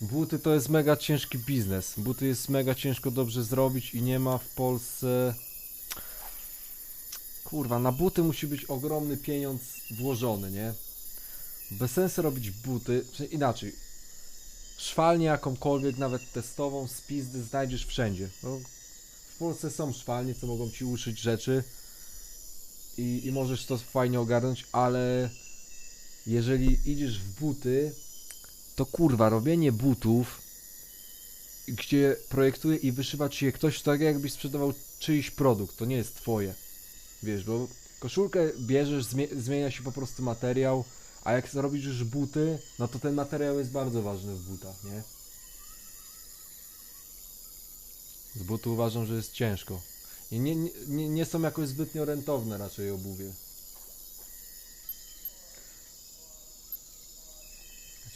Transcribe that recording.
Buty to jest mega ciężki biznes. Buty jest mega ciężko dobrze zrobić i nie ma w Polsce. Kurwa, na buty musi być ogromny pieniądz włożony, nie? Bez sensu robić buty, czy inaczej. Szwalnię jakąkolwiek, nawet testową, z znajdziesz wszędzie. No, w Polsce są szwalnie, co mogą ci uszyć rzeczy i, i możesz to fajnie ogarnąć, ale jeżeli idziesz w buty, to kurwa, robienie butów, gdzie projektuje i wyszywa ci je ktoś, to tak jakbyś sprzedawał czyjś produkt, to nie jest twoje. Wiesz, bo koszulkę bierzesz, zmie- zmienia się po prostu materiał, a jak zrobisz już buty, no to ten materiał jest bardzo ważny w butach, nie? Z butu uważam, że jest ciężko. I nie, nie, nie są jakoś zbytnio rentowne raczej obuwie.